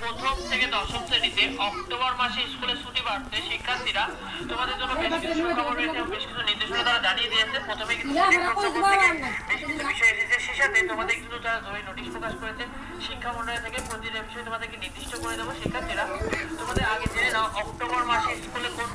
প্রথম থেকে দশম শ্রেণীতে অক্টোবর মাসে স্কুলে ছুটি বাড়তে শিক্ষার্থীরা তোমাদের জন্য বেশ কিছু সুখবর রয়েছে এবং বেশ কিছু নির্দেশনা তারা জানিয়ে দিয়েছে। প্রথমে কিন্তু বেশ কিছু বিষয় এসেছে। সে সাথে তোমাদের কিন্তু তারা জরুরি নোটিশ প্রকাশ করেছে। শিক্ষা মন্ত্রণালয় থেকে প্রতিটা বিষয়ে তোমাদেরকে নির্দিষ্ট করে দেবো। শিক্ষার্থীরা তোমাদের আগে জেনে নাও অক্টোবর মাসে স্কুলে কোন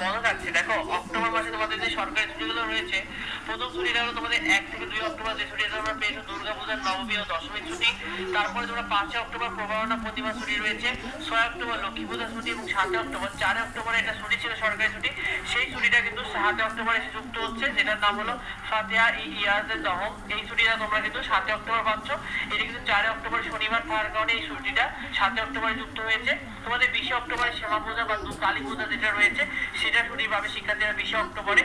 কোন থাকছে দেখো, অক্টোবর মাসে তোমাদের যে সরকারি ছুটিগুলো রয়েছে, প্রথম ছুটিটা হলো তোমাদের এক থেকে দুই অক্টোবর, যে ছুটিটা তোমরা পেয়েছ দুর্গা পূজার নবমী ও দশমীর ছুটি। তারপরে তোমরা পাঁচই অক্টোবর প্রবারণা প্রতিমা ছুটি রয়েছে, ছয় অক্টোবর লক্ষ্মী পূজা ছুটি এবং সাতই অক্টোবর চারই অক্টোবরে একটা ছুটি ছিল সরকারি ছুটি। সেই ছুটিটা কিন্তু সাতই অক্টোবরে এসে যুক্ত হচ্ছে, যেটার নাম হলো ফাতেহা ই ইয়াজের দহম। এই ছুটিটা তোমরা কিন্তু সাতই অক্টোবর পাচ্ছ। এটা থাকার কারণে এই ছুটিটা সাতই অক্টোবরে যুক্ত হয়েছে। তোমাদের বিশে অক্টোবরে শ্যামা পূজা বা কালী পূজা যেটা রয়েছে, সেটা ছুটি পাবে শিক্ষার্থীরা বিশে অক্টোবরে।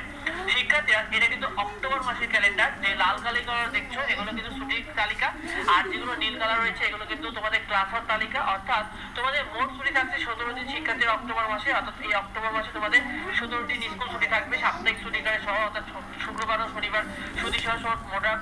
শিক্ষার্থীরা, এটা কিন্তু অক্টোবর মাসের ক্যালেন্ডার যে লাল কালিকার দেখছ, এগুলো কিন্তু ছুটির তালিকা। আর যেগুলো নীল কালার রয়েছে, এগুলো কিন্তু তোমাদের ক্লাসের তালিকা। অর্থাৎ তোমাদের মোট ছুটি থাকছে সতেরো দিন শিক্ষার্থীর অক্টোবর মাসে, অর্থাৎ এই অক্টোবর মাসে তোমাদের সতেরো দিন স্কুল ছুটি থাকবে, সাপ্তাহিক ছুটি সহ, অর্থাৎ শুক্রবার ও শনিবার ছুটি সহ সহ মোটা।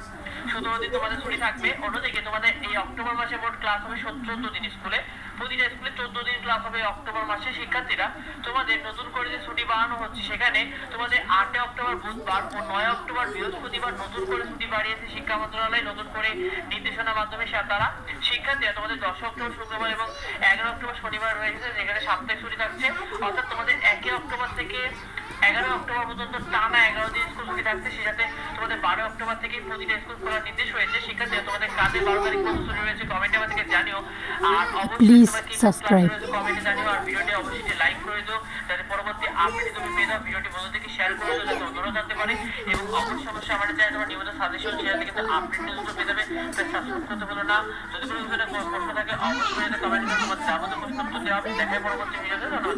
সতেরো দিন তোমাদের ছুটি থাকবে। অন্যদিকে তোমাদের এই অক্টোবর মাসে মোট ক্লাস হবে চোদ্দ দিন স্কুলে। প্রতিটা স্কুলে চোদ্দ দিন ক্লাস হবে অক্টোবর মাসে শিক্ষার্থীরা। তোমাদের নতুন করে যে ছুটি বাড়ানো হচ্ছে সেখানে তোমাদের আটই অক্টোবর বুধবার ও নয় অক্টোবর বৃহস্পতিবার নতুন করে ছুটি বাড়িয়েছে শিক্ষা মন্ত্রণালয়। নতুন করে নির্দেশনার মাধ্যমে তারা শিক্ষার্থীরা তোমাদের দশ অক্টোবর, শুক্রবার এবং এগারো অক্টোবর শনিবার রয়েছে, যেখানে সাপ্তাহিক ছুটি থাকছে। অর্থাৎ তোমাদের একই অক্টোবর থেকে এগারো অক্টোবর পর্যন্ত টানা এগারো দিন ছুটি থাকছে সেটাতে তোমাদের বারো অক্টোবর থেকে প্রতিটা স্কুল খোলার নির্দেশ হয়েছে শিক্ষার্থীরা তোমাদের কাজে বারো তারিখ ছুটি রয়েছে কমেন্টে আমাদেরকে জানিও। আর কি subscribe. কমেন্টে জানিও। আর ভিডিওটি অবশ্যই লাইক করে দিও যাতে পরবর্তী আপডেট তুমি পেয়ে যাও। ভিডিওটি বন্ধুদেরকে শেয়ার করে দিও যাতে অন্যরা জানতে পারে। এবং অবশ্যই অবশ্যই আমাদের চ্যানেল তোমার নিয়মিত সাজেশন শেয়ার থেকে আপডেট নিউজ পেয়ে যাবে। তাই সাবস্ক্রাইব করতে ভুলো না। যদি কোনো বিষয়ে প্রশ্ন থাকে অবশ্যই কমেন্ট করে তোমার যাবতীয় প্রশ্ন দেওয়া হবে। দেখায় পরবর্তী ভিডিওতে ধন্যবাদ।